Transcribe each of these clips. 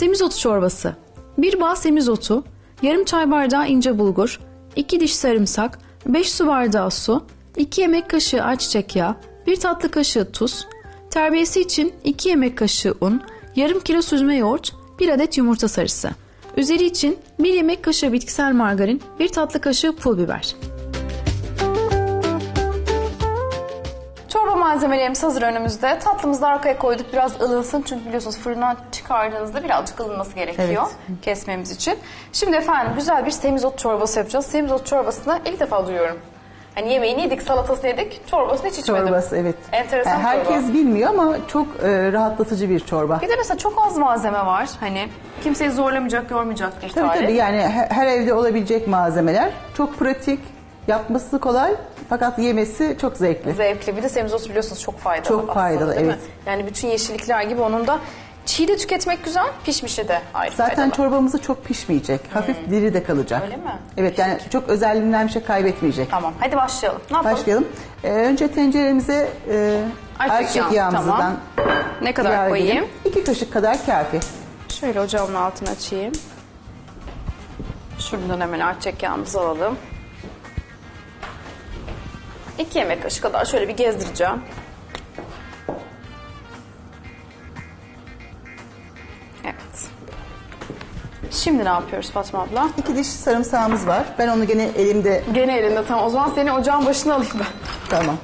Semizotu çorbası. 1 bağ semizotu, yarım çay bardağı ince bulgur, 2 diş sarımsak, 5 su bardağı su, 2 yemek kaşığı ayçiçek yağı, 1 tatlı kaşığı tuz, terbiyesi için 2 yemek kaşığı un, yarım kilo süzme yoğurt, 1 adet yumurta sarısı. Üzeri için 1 yemek kaşığı bitkisel margarin, 1 tatlı kaşığı pul biber. Malzemelerimiz hazır önümüzde. Tatlımızı da arkaya koyduk biraz ılınsın. Çünkü biliyorsunuz fırından çıkardığınızda birazcık ılınması gerekiyor kesmemiz için. Şimdi efendim güzel bir semizot çorbası yapacağız. Semizot çorbasını ilk defa duyuyorum. Hani yemeğini yedik, salatasını yedik, çorbasını hiç içmedim. Çorbası evet. Enteresan Yani herkes çorba. bilmiyor ama çok e, rahatlatıcı bir çorba. Bir de mesela çok az malzeme var. Hani kimseyi zorlamayacak, yormayacak bir Tabii tarif. tabii yani he- her evde olabilecek malzemeler. Çok pratik, yapması kolay fakat yemesi çok zevkli. Zevkli. Bir de semizot biliyorsunuz çok faydalı. Çok aslında, faydalı, değil mi? evet. Yani bütün yeşillikler gibi onun da çiğ de tüketmek güzel, pişmişi de ayrı Zaten faydalı. çorbamızı çok pişmeyecek. Hafif diri de kalacak. Öyle mi? Evet yani çok özelliğinden bir şey kaybetmeyecek. Tamam hadi başlayalım. Ne yapalım? Başlayalım. Ee, önce tenceremize e, Ayçiçek ayçiçek yağı, yağımızdan tamam. Ne kadar ilave koyayım? İki kaşık kadar kafi. Şöyle ocağımın altını açayım. Şuradan hemen ayçiçek yağımızı alalım. İki yemek kaşığı kadar şöyle bir gezdireceğim. Evet. Şimdi ne yapıyoruz Fatma abla? İki diş sarımsağımız var. Ben onu gene elimde Gene elinde tamam. O zaman seni ocağın başına alayım ben. tamam.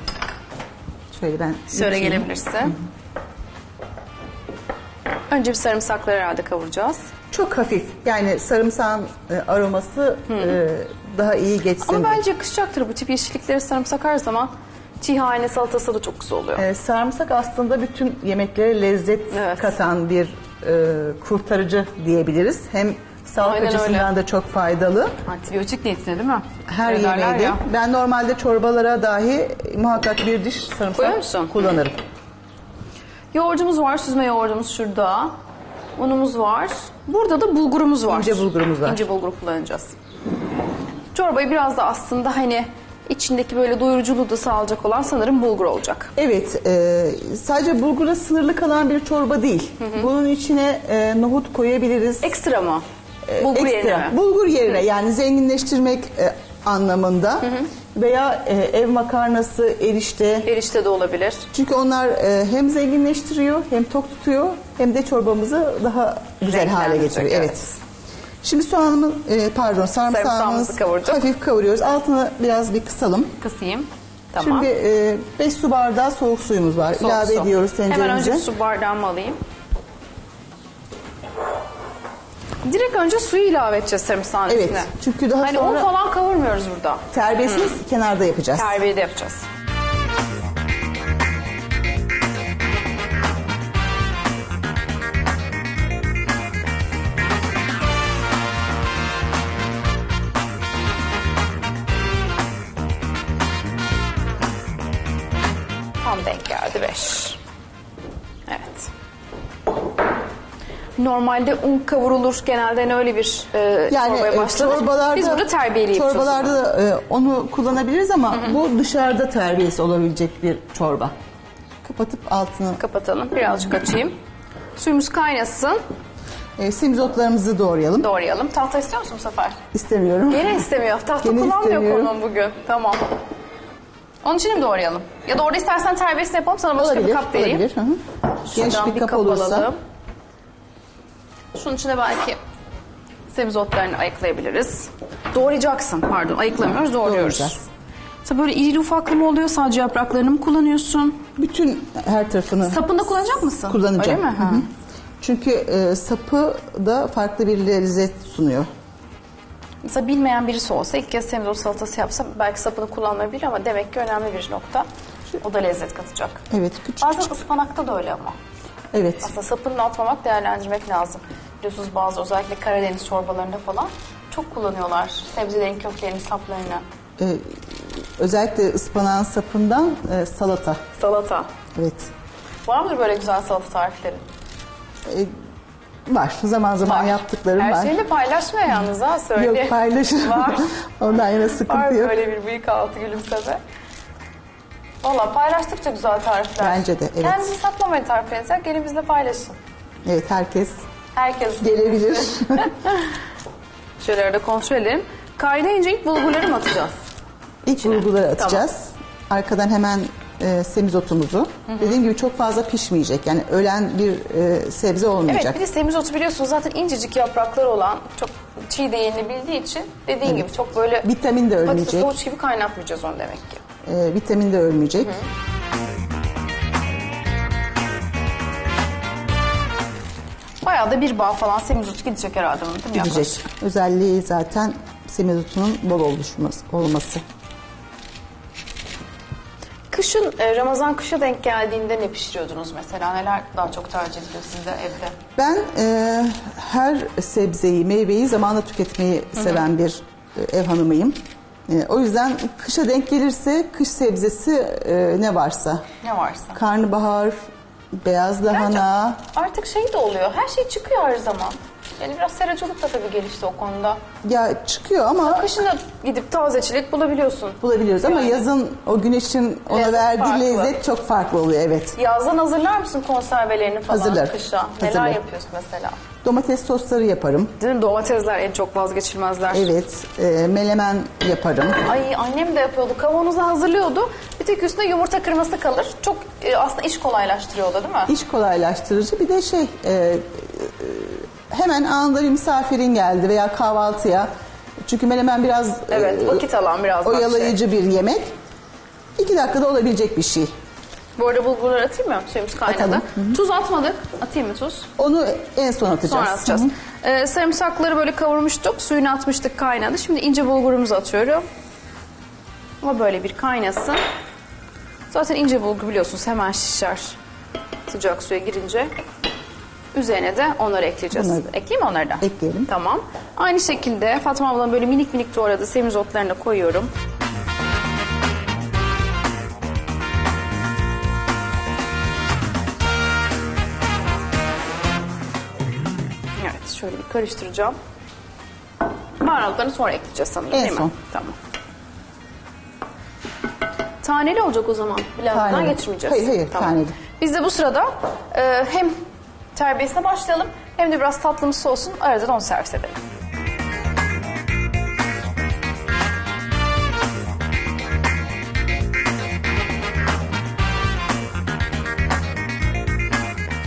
Şöyle ben Şöyle geçeyim. gelebilirse. Önce bir sarımsakları herhalde kavuracağız. Çok hafif. Yani sarımsağın e, aroması e, daha iyi geçsin. Ama diye. bence yakışacaktır bu tip yeşillikleri sarımsak her zaman tihane salatası da çok güzel oluyor. E, sarımsak aslında bütün yemeklere lezzet Evet. katan bir e, kurtarıcı diyebiliriz. Hem sağlık Aynen açısından öyle. da çok faydalı. Antibiyotik niyetine değil mi? Her Öyle derler ya. Ben normalde çorbalara dahi muhakkak bir diş Koyuyor sarımsak musun? kullanırım. Yoğurdumuz var, süzme yoğurdumuz şurada. Unumuz var. Burada da bulgurumuz var. İnce bulgurumuz var. İnce bulgur kullanacağız. Çorbayı biraz da aslında hani içindeki böyle doyuruculuğu da sağlayacak olan sanırım bulgur olacak. Evet, e, sadece bulgura sınırlı kalan bir çorba değil. Bunun içine e, nohut koyabiliriz. Ekstra mı? E, Bulgur ekstra. yerine mi? Bulgur yerine yani zenginleştirmek e, anlamında veya e, ev makarnası, erişte. Erişte de olabilir. Çünkü onlar e, hem zenginleştiriyor, hem tok tutuyor, hem de çorbamızı daha güzel hale getiriyor. evet. Evet. Şimdi soğanımı, e, pardon Sarımsağımızı hafif kavuruyoruz. Altını biraz bir kısalım. Kısayım. Tamam. Şimdi 5 su bardağı soğuk suyumuz var. Soğuk İlave su. ediyoruz Hemen önce tenceremize. su bardağımı alayım. Direkt önce suyu ilave edeceğiz sarımsağın Evet, üstüne. çünkü daha hani sonra- un falan kavurmuyoruz burada. Terbiyesini kenarda yapacağız. Terbiye de yapacağız. Normalde un kavrulur. Genelde hani öyle bir e, Yani çorbaya e, başlanır. çorbalarda, Biz burada terbiyeli çorbalarda da e, onu kullanabiliriz ama bu dışarıda terbiyesi olabilecek bir çorba. Kapatıp altını Kapatalım. Birazcık açayım. Suyumuz kaynasın. e, simizotlarımızı doğrayalım. Doğrayalım. Tahta istiyor musun bu sefer? İstemiyorum. Gene istemiyor. Tahta Gene kullanmıyor konum bugün. Tamam. Onun için mi doğrayalım? Ya da orada istersen terbiyesini yapalım sana başka olabilir, bir kap vereyim. olabilir. Hı hı. Geniş bir kap olursa. alalım. Şunun içine belki semizotlarını ayıklayabiliriz. Doğrayacaksın pardon. Ayıklamıyoruz doğruyoruz. Doğrayacağız. Böyle irili ufaklı mı oluyor? Sadece yapraklarını mı kullanıyorsun? bütün her tarafını Sapını da kullanacak mısın? kullanacağım. Öyle mi? Hı Ha. hı. Çünkü e, sapı da farklı bir lezzet sunuyor. Mesela bilmeyen birisi olsa ilk kez semizot salatası yapsa belki sapını kullanmayabilir ama demek ki önemli bir nokta. O da lezzet katacak. Evet, küçük Bazen küçük. ıspanakta da öyle ama. Evet. Aslında sapını atmamak, değerlendirmek lazım. Biliyorsunuz bazı özellikle Karadeniz çorbalarında falan çok kullanıyorlar sebzelerin köklerini, saplarını. E, özellikle ıspanağın sapından e, salata. Salata. Evet. Var mıdır böyle güzel salata tarifleri? Var. Zaman zaman yaptıklarım Her var. şeyi de paylaşma yalnız ha söyle. Yok paylaşırım. Var. Ondan yana sıkıntı Var yok. böyle bir bıyık altı gülümseme. Valla paylaştıkça güzel tarifler. Bence de, evet. Kendinizi saklamayın tariflerinizi. Gelin bizle paylaşın. Evet herkes Herkes gelebilir. Şöyle de kontrol edelim. Kaynayınca ilk bulgurları mı atacağız? İlk bulguları atacağız. Arkadan hemen e, semizotumuzu. Dediğim gibi çok fazla pişmeyecek. Yani ölen bir e, sebze olmayacak. Evet bir de semizotu biliyorsunuz zaten incecik yaprakları olan çok çiğ de yenilebildiği için dediğin gibi çok böyle Vitamin de ölmeyecek. havuç gibi kaynatmayacağız onu demek ki. E, vitamin de ölmeyecek. Bayağı da bir bağ falan semizot gidecek herhalde bunun değil mi? Gidecek. Yaklaşık. Özelliği zaten semizotunun bol oluşması, olması. Kışın e, Ramazan kışa denk geldiğinde ne pişiriyordunuz mesela? Neler daha çok tercih ediliyor sizde evde? Ben e, her sebzeyi, meyveyi zamanla tüketmeyi seven bir e, ev hanımıyım. E, o yüzden kışa denk gelirse kış sebzesi e, ne varsa. Ne varsa. Karnabahar, beyaz lahana, Artık şey de oluyor. Her şey çıkıyor her zaman. Yani biraz seracılık da tabii gelişti o konuda. ya çıkıyor ama Kışın da gidip tazeçilik bulabiliyorsun. bulabiliyoruz ama yazın o güneşin ona Lezzet verdiği farklı. lezzet çok farklı oluyor evet. Yazdan hazırlar mısın konservelerini falan Hazırlar. kışa? Neler Hazırlar. yapıyorsun mesela? Domates sosları yaparım. Değil mi? Domatesler en çok vazgeçilmezler. Evet, e, melemen yaparım. Ay annem de yapıyordu. Kavanoza hazırlıyordu. Bir tek üstüne yumurta kırması kalır. Çok e, aslında iş kolaylaştırıyor o da değil mi? İş kolaylaştırıcı bir de şey e, e, hemen anında bir misafirin geldi veya kahvaltıya. Çünkü menemen biraz Evet, e, vakit alan biraz daha oyalayıcı bir yemek. İki dakikada olabilecek bir şey. Bu arada bulgurları atayım mı? Suyumuz kaynadı. Atalım. Tuz atmadık. Atayım mı tuz? Onu en son atacağız. Sonra atacağız. Hı hı. Ee, sarımsakları böyle kavurmuştuk. Suyunu atmıştık kaynadı. Şimdi ince bulgurumuzu atıyorum. Ama böyle bir kaynasın. Zaten ince bulgur biliyorsunuz hemen şişer. Sıcak suya girince. Üzerine de onları ekleyeceğiz. Bunları. Ekleyeyim mi onları da? Ekleyelim. Tamam. Aynı şekilde Fatma ablam böyle minik minik doğradı semizotlarını da koyuyorum. Evet şöyle bir karıştıracağım. Baharatlarını sonra ekleyeceğiz sanırım En değil mi? son. Tamam. Taneli olacak o zaman. Birazdan Taneli. geçirmeyeceğiz. Hayır, hayır, taneli. Biz de bu sırada e, hem terbiyesine başlayalım hem de biraz tatlımsı olsun. Arada da onu servis edelim.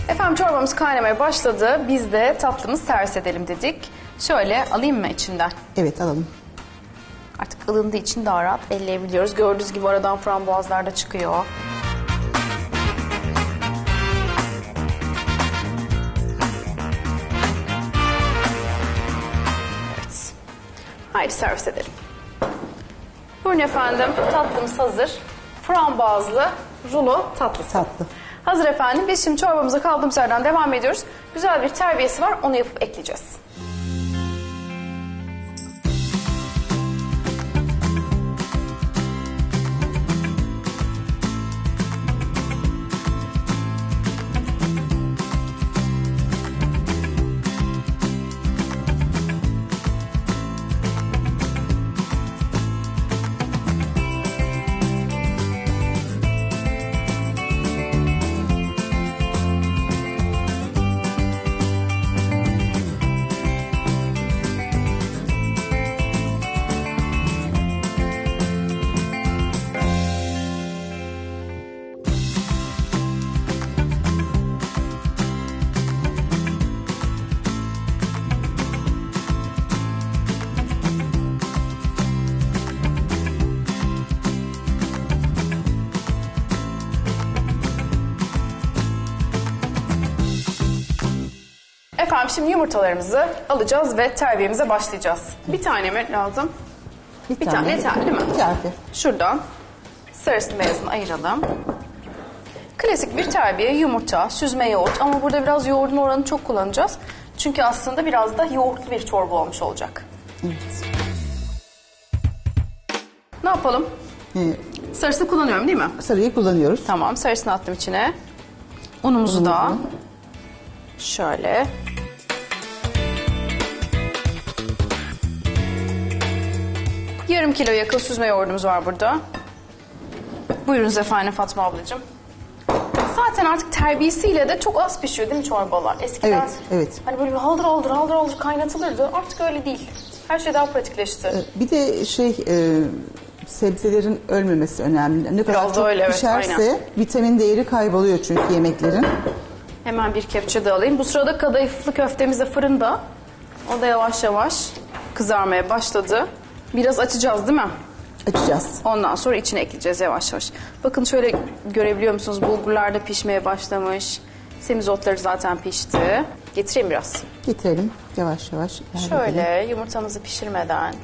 Efendim çorbamız kaynamaya başladı. Biz de tatlımızı servis edelim dedik. Şöyle alayım mı içinden? Evet alalım. Artık ılındığı için daha rahat elleyebiliyoruz. Gördüğünüz gibi aradan frambuazlar da çıkıyor. Haydi servis edelim. Buyurun efendim tatlımız hazır. Frambuazlı rulo tatlısı. Tatlı. Hazır efendim. Biz şimdi çorbamıza kaldığımız yerden devam ediyoruz. Güzel bir terbiyesi var. Onu yapıp ekleyeceğiz. Efendim şimdi yumurtalarımızı alacağız ve terbiyemize başlayacağız. Bir tane mi lazım? Bir tane yeterli değil mi? Kafi. Şuradan sarısını beyazını ayıralım. Klasik bir terbiye yumurta, süzme yoğurt ama burada biraz yoğurdun oranını çok kullanacağız. Çünkü aslında biraz da yoğurtlu bir çorba olmuş olacak. Evet. Ne yapalım? Ee, Sarısını kullanıyorum değil mi? sarıyı kullanıyoruz. Tamam sarısını attım içine. Unumuzu da Unumuzu. şöyle. Yarım kilo yakın süzme yoğurdumuz var burada. Buyurunuz efendim Fatma ablacığım. Zaten artık terbiyesiyle de çok az pişiyor değil mi çorbalar? Eskiden Evet, evet. hani böyle bir haldır haldır haldır haldır kaynatılırdı. Artık öyle değil. Her şey daha pratikleşti. Bir de şey e, sebzelerin ölmemesi önemli. Ne kadar Biraz da çok öyle, evet, pişerse aynen. vitamin değeri kayboluyor çünkü yemeklerin. Hemen bir kepçe de alayım. Bu sırada kadayıflı köftemiz de fırında. O da yavaş yavaş kızarmaya başladı. Biraz açacağız değil mi? Açacağız. Ondan sonra içine ekleyeceğiz yavaş yavaş. Bakın şöyle görebiliyor musunuz? Bulgurlar da pişmeye başlamış. Semizotları zaten pişti. Getireyim biraz. Getirelim yavaş yavaş. Şöyle yumurtamızı pişirmeden.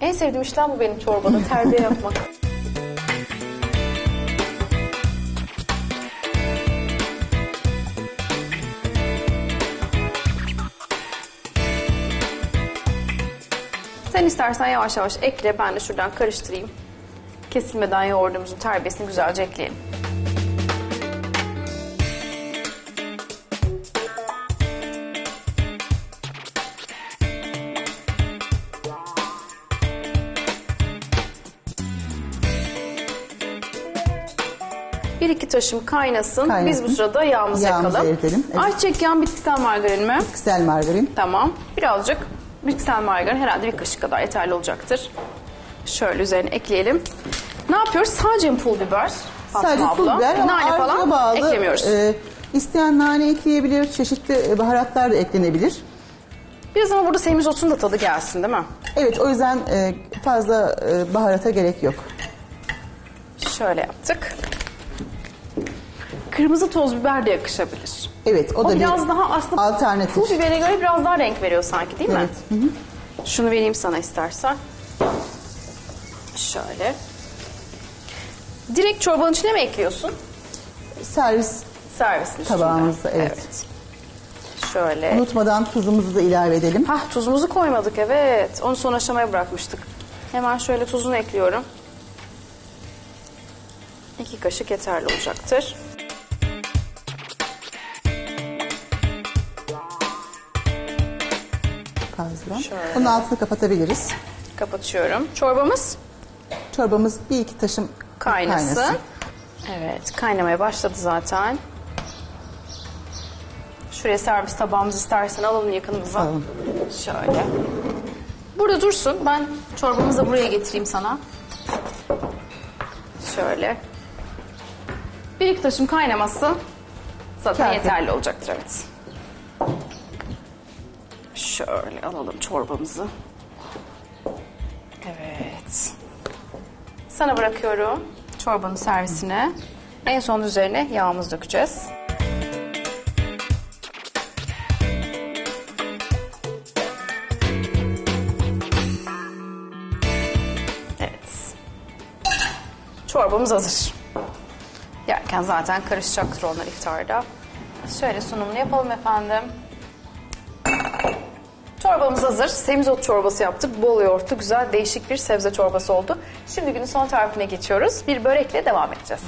En sevdiğim işlem bu benim çorbada terbiye yapmak. Sen istersen yavaş yavaş ekle ben de şuradan karıştırayım. Kesilmeden yoğurdumuzun terbiyesini güzelce ekleyelim. Bir iki taşım kaynasın. Kaynasın. Biz bu sırada yağımızı, Yağımızı yakalım. eritelim, evet. Ayçiçek yağın bitkisel margarin mi? Piksel margarin. Tamam. Birazcık bitkisel margarin herhalde bir kaşık kadar yeterli olacaktır. Şöyle üzerine ekleyelim. Ne yapıyoruz? Sadece pul biber? Fatma Sadece pul biber ama Nane falan bağlı. eklemiyoruz. e, isteyen nane ekleyebilir, çeşitli baharatlar da eklenebilir. Biraz ama burada semizotun da tadı gelsin değil mi? Evet o yüzden e, fazla e, baharata gerek yok. Şöyle yaptık. Kırmızı toz biber de yakışabilir. Evet o, O da biraz bir daha aslında alternatif. pul bibere göre biraz daha renk veriyor sanki değil mi? Evet. Hı hı. Şunu vereyim sana istersen. Şöyle. Direkt çorbanın içine mi ekliyorsun? Servis Servisin. Tabağımızda, evet. Şöyle. unutmadan tuzumuzu da ilave edelim. Hah tuzumuzu koymadık evet. Onu son aşamaya bırakmıştık. Hemen şöyle tuzunu ekliyorum. İki kaşık yeterli olacaktır. Fazla. Şöyle. Bunun altını kapatabiliriz. Kapatıyorum. Çorbamız Çorbamız bir iki taşım kaynasın. Evet kaynamaya başladı zaten. Şuraya servis tabağımızı istersen alalım yakınımıza. Alalım. Şöyle. Burada dursun. Ben çorbamızı da buraya getireyim sana. Şöyle. Bir iki taşım kaynaması zaten Kafi. yeterli olacaktır evet. Şöyle alalım çorbamızı. Evet. Sana bırakıyorum çorbanın servisine. En son üzerine yağımızı dökeceğiz. Evet. Çorbamız hazır. Yerken zaten karışacaktır onlar iftarda. Şöyle sunumunu yapalım efendim. Çorbamız hazır. Semizot çorbası yaptık. Bol yoğurtlu, güzel, değişik bir sebze çorbası oldu. Şimdi günün son tarifine geçiyoruz. Bir börekle devam edeceğiz.